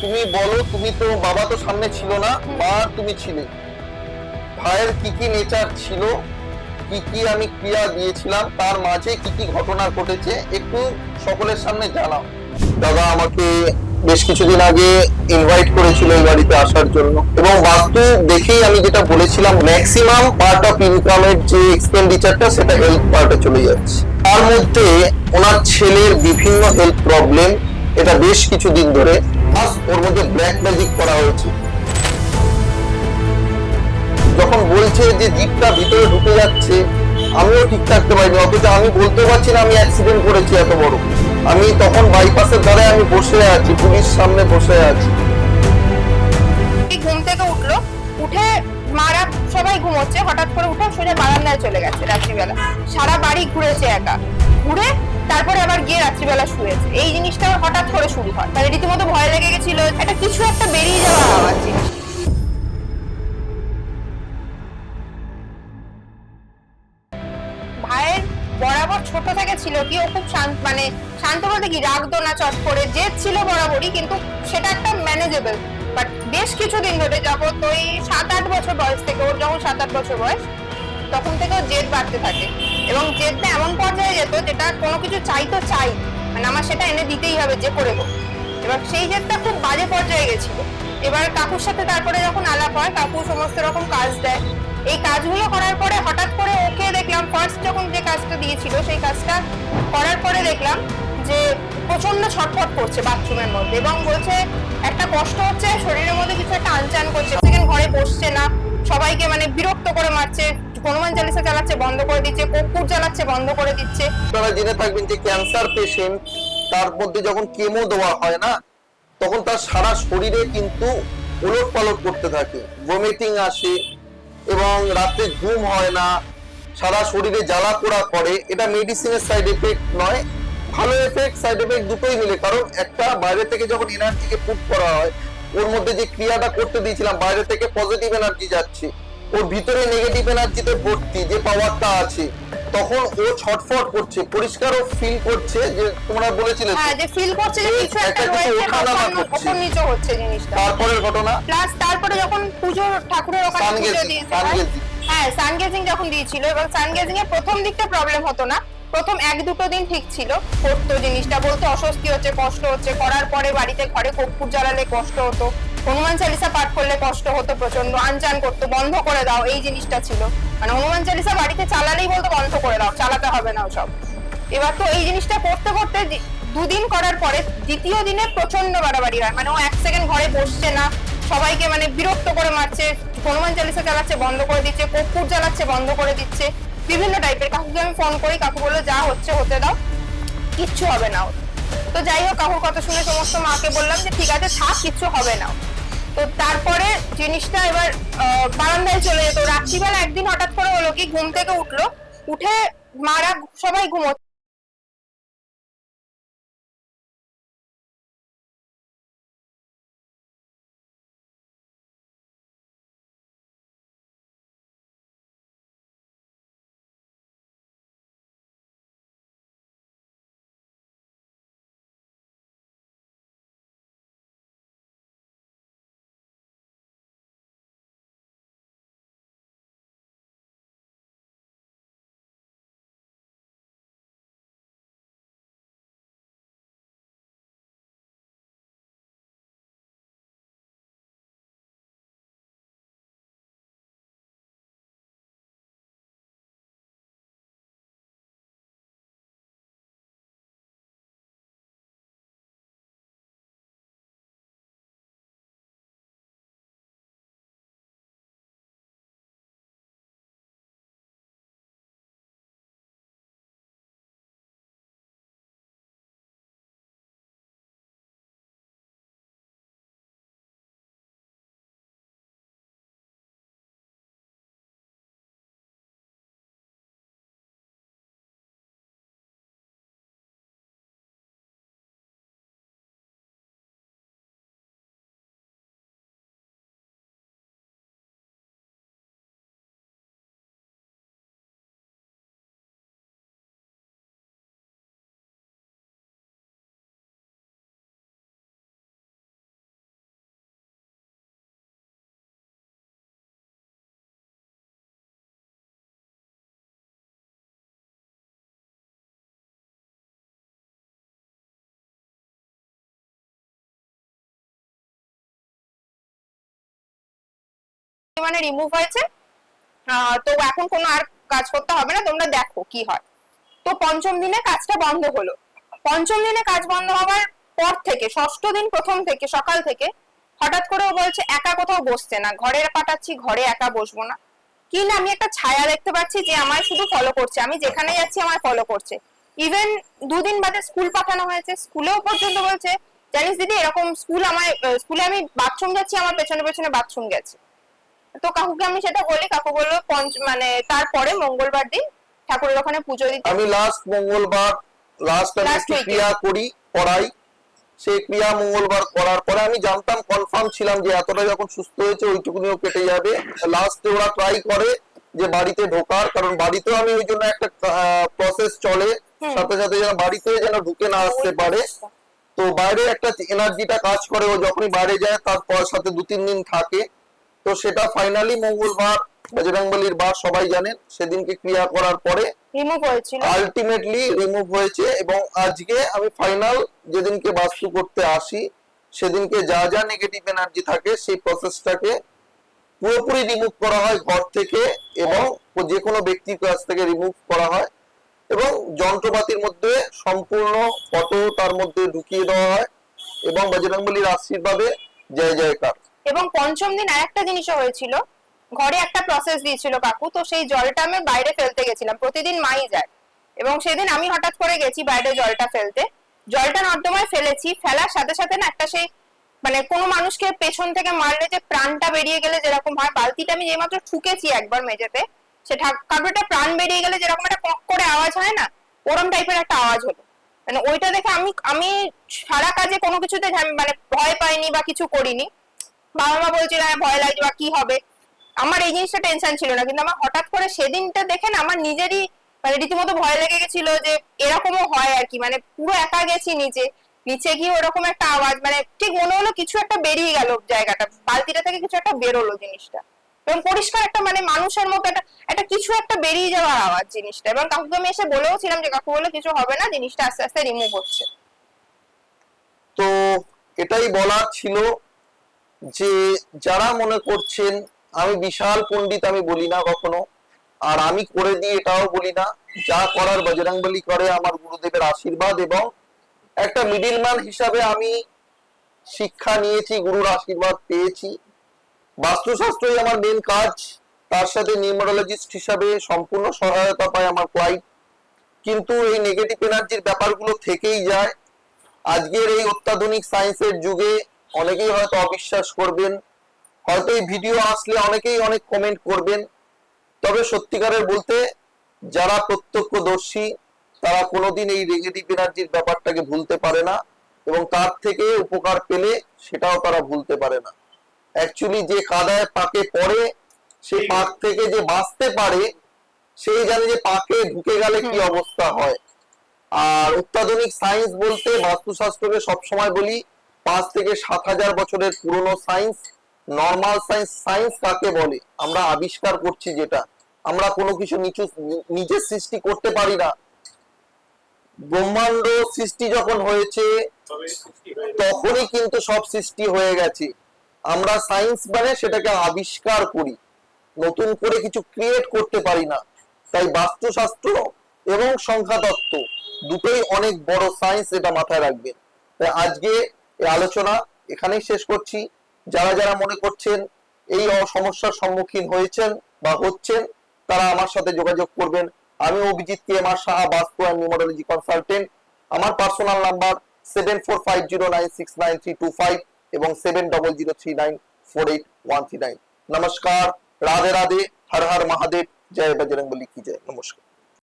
তুমি বলো তুমি তো বাবা তো সামনে ছিল না মা আর তুমি ছিলে। ভাইয়ের কি কি নেচার ছিল কি কি আমি ক্রিয়া দিয়েছিলাম তার মাঝে কি কি ঘটনা ঘটেছে একটু সকলের সামনে জানাও। দাদা আমাকে বেশ কিছুদিন আগে ইনভাইট করেছিল এই বাড়িতে আসার জন্য। এবং বাস্তু দেখেই আমি যেটা বলেছিলাম ম্যাক্সিমাম পার্ট অফ ইনকামের যে এক্সপেন্ডিচারটা সেটা হেলথ পার্টে চলে যাচ্ছে। তার মধ্যে ওনার ছেলের বিভিন্ন হেলথ প্রবলেম এটা বেশ কিছুদিন ধরে। প্লাস ওর মধ্যে ব্ল্যাক ম্যাজিক করা হয়েছে যখন বলছে যে জিপটা ভিতরে ঢুকে যাচ্ছে, আমিও ঠিক থাকতে পারিনি, অথচ আমি বলতে পারছি না আমি অ্যাক্সিডেন্ট করেছি এত বড়। আমি তখন বাইপাসের ধারে আমি বসে আছি, পুলিশ সামনে বসে আছি। ঘুম থেকে উঠল, উঠে মারা সবাই ঘুমোচ্ছে, হঠাৎ করে উঠে সোজা বারান্দায় চলে গেছে রাত্রিবেলা। সারা বাড়ি ঘুরেছে একা। ঘুরে তারপরে আবার গিয়ে রাত্রিবেলা শুয়েছে। এই জিনিসটা হঠাৎ করে শুরু হয়। তাহলে রীতিমতো ভয় লেগে গেছিল, একটা কিছু একটা বেরিয়ে যাওয়া আওয়াজ ভাইয়ের বরাবর ছোট থেকে ছিল কি, ও খুব শান্ত মানে শান্ত বলতে কি, রাগতো না, চট করে, জেদ ছিল বরাবরই, কিন্তু সেটা একটা ম্যানেজেবল বাট বেশ কিছুদিন ধরে যাবত ওই সাত আট বছর বয়স থেকে, ওর যখন সাত আট বছর বয়স, তখন থেকে ওর জেদ বাড়তে থাকে। এবং জেদটা এমন পর্যায়ে যেত যেটা কোনো কিছু চাই তো চাই মানে আমার সেটা এনে দিতেই হবে যে করে হোক। এবার সেই জেদটা খুব বাজে পর্যায়ে গেছিল। এবার কাকুর সাথে তারপরে যখন আলাপ হয়, কাকু সমস্ত রকম কাজ দেয়। এই কাজগুলো করার পরে হঠাৎ করে ওকে দেখলাম ফার্স্ট যখন যে কাজটা দিয়েছিল, সেই কাজটা করার পরে দেখলাম যে প্রচণ্ড ছটফট করছে বাথরুমের মধ্যে এবং বলছে, একটা কষ্ট হচ্ছে, শরীরের মধ্যে কিছু একটা আনচান করছে। সেখানে ঘরে বসছে না, সবাইকে মানে বিরক্ত করে মারছে, হনুমান চালিসা চালাচ্ছে, বন্ধ করে দিচ্ছে, কর্পূর চালাচ্ছে বন্ধ করে দিচ্ছে। আপনারা জেনে থাকবেন যে ক্যান্সার পেশেন্ট তার মধ্যে যখন কেমো দেওয়া হয় না, তখন তার সারা শরীরে কিন্তু ওলট পালট করতে থাকে। ভমিটিং আসে এবং রাতে ঘুম হয় না, সারা শরীরে জ্বালা পোড়া করে। এটা মেডিসিনের সাইড এফেক্ট নয় ভালো এফেক্ট সাইড এফেক্ট দুটোই মিলে। কারণ একটা বাইরে থেকে যখন এনার্জিকে পুট করা হয় ওর মধ্যে যে ক্রিয়াটা করতে দিয়েছিলাম বাইরে থেকে পজিটিভ এনার্জি যাচ্ছে। ওর ভিতরে নেগেটিভ এনার্জিতে ভর্তি যে পাওয়ারটা আছে তখন ও ছটফট করছে পরিষ্কারও ফিল করছে যে তোমরা বলেছিলে হ্যাঁ যে ফিল করছে যে কিছু একটা রয়েছে ওপর- নিচে হচ্ছে জিনিসটা। তারপরের ঘটনা? প্লাস তারপরে যখন পুজো ঠাকুরের ওখানে পুজো দিয়েছে হয়, gazing। হ্যাঁ যখন দিয়েছিল এবং সান গেজিং এর প্রথম দিকটা প্রবলেম হতো না। প্রথম এক দুটো দিন ঠিক ছিল। করতো জিনিসটা, বলতো অস্বস্তি হচ্ছে, কষ্ট হচ্ছে, করার পরে বাড়িতে ঘরে কর্পূর জ্বালালে কষ্ট হতো। হনুমান চালিসা পাঠ করলে কষ্ট হতো প্রচণ্ড আনচান করতো, বন্ধ করে দাও, এই জিনিসটা ছিল। মানে হনুমান চালিসা বাড়িতে চালালেই বলতো বন্ধ করে দাও, চালাতে হবে না সব এবার তো এই জিনিসটা করতে করতে দুদিন করার পরে দ্বিতীয় দিনে প্রচণ্ড বাড়াবাড়ি হয়। মানে ও এক সেকেন্ড ঘরে বসছে না, সবাইকে মানে বিরক্ত করে মারছে, হনুমান চালিসা চালাচ্ছে, বন্ধ করে দিচ্ছে, কর্পূর জ্বালাচ্ছে, বন্ধ করে দিচ্ছে। বিভিন্ন টাইপের কাকুকে আমি ফোন করি, কাকু বলল, যা হচ্ছে, হতে দাও। কিচ্ছু হবে না। তো যাই হোক, কাকুর কথা শুনে সমস্ত মাকে বললাম যে, ঠিক আছে, থাক, কিচ্ছু হবে না। তো তারপরে জিনিসটা এবার বারান্দায় চলে যেত। রাত্রিবেলা একদিন হঠাৎ করে হলো কি, ঘুম থেকে উঠল। উঠে মারা সবাই ঘুমোচ্ছে। মানে রিমুভ হয়েছে। তো এখন কোনো আর কাজ করতে হবে না, তোমরা দেখো কি হয়। তো পঞ্চম দিনে কাজটা বন্ধ হলো। পঞ্চম দিনে কাজ বন্ধ হওয়ার পর থেকে, ষষ্ঠ দিন প্রথম থেকে, সকাল থেকে, হঠাৎ করে ও বলছে, একা কোথাও বসছে না। ঘরে কাটাচ্ছি ঘরে একা বসবো না। কি না, আমি একটা ছায়া দেখতে পাচ্ছি যে আমায় শুধু ফলো করছে। আমি যেখানে যাচ্ছি, আমায় ফলো করছে। ইভেন দুদিন বাদে স্কুল পাঠানো হয়েছে। স্কুলেও পর্যন্ত বলছে, জানিস দিদি, এরকম স্কুল আমায়, স্কুলে আমি বাথরুম যাচ্ছি, আমার পেছনে পেছনে বাথরুম গেছে। তো কাকুকে আমি সেটা বলি কাকু বলল পঞ্চ মানে তারপরে মঙ্গলবার দিন ঠাকুরের ওখানে পুজো দিতে। আমি লাস্ট মঙ্গলবার লাস্ট আমি। ক্রিয়া করি করাই। সেই ক্রিয়া মঙ্গলবার করার পরে আমি জানতাম কনফার্ম ছিলাম যে এতটা যখন সুস্থ হয়েছে ওইটুকুনিও কেটে যাবে। লাস্টে ওরা ট্রাই করে যে বাড়িতে ঢোকার কারণ বাড়িতেও আমি ওই জন্য একটা প্রসেস চলে। সাথে সাথে যেন বাড়িতে যেন ঢুকে না আসতে পারে। তো বাইরে একটা এনার্জিটা কাজ করে ও যখনই বাইরে যায় তারপর সাথে দু তিন দিন থাকে। তো সেটা ফাইনালি মঙ্গলবার বজরংবলির বার সবাই জানেন সেদিনকে ক্রিয়া করার পরে রিমুভ হয়েছিল। আলটিমেটলি রিমুভ হয়েছে এবং আজকে আমি ফাইনাল যেদিনকে বাস্তু করতে আসি সেদিনকে যা যা নেগেটিভ এনার্জি থাকে সেই প্রসেসটাকে পুরোপুরি রিমুভ করা হয় ঘর থেকে এবং যে কোনো ব্যক্তির কাছ থেকে রিমুভ করা হয় এবং যন্ত্রপাতির মধ্যে সম্পূর্ণ ফটো তার মধ্যে ঢুকিয়ে দেওয়া হয় এবং বজরংবলির আশীর্বাদে জয় জয়কার। এবং পঞ্চম দিন আরেকটা জিনিসও হয়েছিল। ঘরে একটা প্রসেস দিয়েছিল কাকু, তো সেই জলটা আমি বাইরে ফেলতে গেছিলাম। প্রতিদিন মাই যায়। এবং সেদিন আমি হঠাৎ করে গেছি বাইরে জলটা ফেলতে। জলটা নর্দমায় ফেলেছি, ফেলার সাথে সাথে না একটা সেই মানে কোনো মানুষকে পেছন থেকে মারলে যে প্রাণটা বেরিয়ে গেলে যেরকম হয়, বালতিটা আমি যেমাত্র ঠুকেছি একবার মেঝেতে, সে কাপড়টা প্রাণ বেরিয়ে গেলে যেরকম একটা কক করে আওয়াজ হয় না, ওরম টাইপের একটা আওয়াজ হলো। মানে ওইটা দেখে আমি আমি সারা কাজে কোনো কিছুতে মানে ভয় পাইনি বা কিছু করিনি। বাবা মা বলছিল হ্যাঁ ভয় লাগছে, বা কি হবে? আমার এই জিনিসটা টেনশন ছিল না, কিন্তু আমার হঠাৎ করে সেদিনটা দেখে না, আমার নিজেরই মানে রীতিমতো ভয় লেগে গেছিল যে এরকমও হয় আর কি মানে পুরো একা গেছি নিচে নিচে গিয়ে ওরকম একটা আওয়াজ মানে ঠিক মনে হলো কিছু একটা বেরিয়ে গেল জায়গাটা, বালতিটা থেকে কিছু একটা বেরোলো জিনিসটা, এবং পরিষ্কার একটা মানে মানুষের মতো একটা একটা কিছু একটা বেরিয়ে যাওয়ার আওয়াজ জিনিসটা, এবং কাকুকে আমি এসে বলেও ছিলাম যে, কাকু বলে কিছু হবে না, জিনিসটা আস্তে আস্তে রিমুভ হচ্ছে। তো এটাই বলার ছিল যে যারা মনে করছেন, আমি বিশাল পণ্ডিত আমি বলি না কখনো, আর আমি করে দিই এটাও বলি না, যা করার বজরংবলী করে আমার গুরুদেবের আশীর্বাদ এবং একটা মিডিলম্যান হিসাবে আমি শিক্ষা নিয়েছি, গুরুর আশীর্বাদ পেয়েছি। বাস্তুশাস্ত্রই আমার মেন কাজ, তার সাথে নিউমারোলজিস্ট হিসাবে সম্পূর্ণ সহায়তা পায় আমার ক্লাইন্ট কিন্তু এই নেগেটিভ এনার্জির ব্যাপারগুলো থেকেই যায়। আজকের এই অত্যাধুনিক সায়েন্সের যুগে অনেকেই হয়তো অবিশ্বাস করবেন হয়তো এই ভিডিও আসলে অনেকেই অনেক কমেন্ট করবেন। তবে সত্যিকারের বলতে যারা প্রত্যক্ষদর্শী তারা কোনোদিন এই নেগেটিভ এনার্জির ব্যাপারটাকে ভুলতে পারে না এবং তার থেকে উপকার পেলে সেটাও তারা ভুলতে পারে না। অ্যাকচুয়ালি যে কাদায় পাকে পড়ে সেই পাক থেকে যে বাঁচতে পারে সেই জানে যে পাকে ঢুকে গেলে কি অবস্থা হয়। আর অত্যাধুনিক সায়েন্স বলতে বাস্তুশাস্ত্রকে সবসময় বলি পাঁচ থেকে সাত হাজার বছরের পুরনো সায়েন্স নর্মাল সায়েন্স সায়েন্স কাকে বলে? আমরা আবিষ্কার করছি যেটা। আমরা কোনো কিছু নিচু, নিজে সৃষ্টি করতে পারি না। ব্রহ্মাণ্ড সৃষ্টি যখন হয়েছে, তখনই কিন্তু সব সৃষ্টি হয়ে গেছে। আমরা সায়েন্স মানে সেটাকে আবিষ্কার করি। নতুন করে কিছু ক্রিয়েট করতে পারি না। তাই বাস্তুশাস্ত্র এবং সংখ্যাতত্ত্ব দুটোই অনেক বড় সায়েন্স এটা মাথায় রাখবেন তাই আজকে এই আলোচনা এখানেই শেষ করছি। যারা যারা মনে করছেন এই সমস্যার সম্মুখীন হয়েছেন বা হচ্ছেন, তারা আমার সাথে যোগাযোগ করবেন। আমি অভিজিৎ কে আমার Saha vastu and numerology consultant. আমার personal number seven four five zero nine six nine three two five এবং seven double zero three nine four eight one three nine নমস্কার, রাধে রাধে, হর হর মহাদেব, জয় বজরংবলী কি জয়। নমস্কার।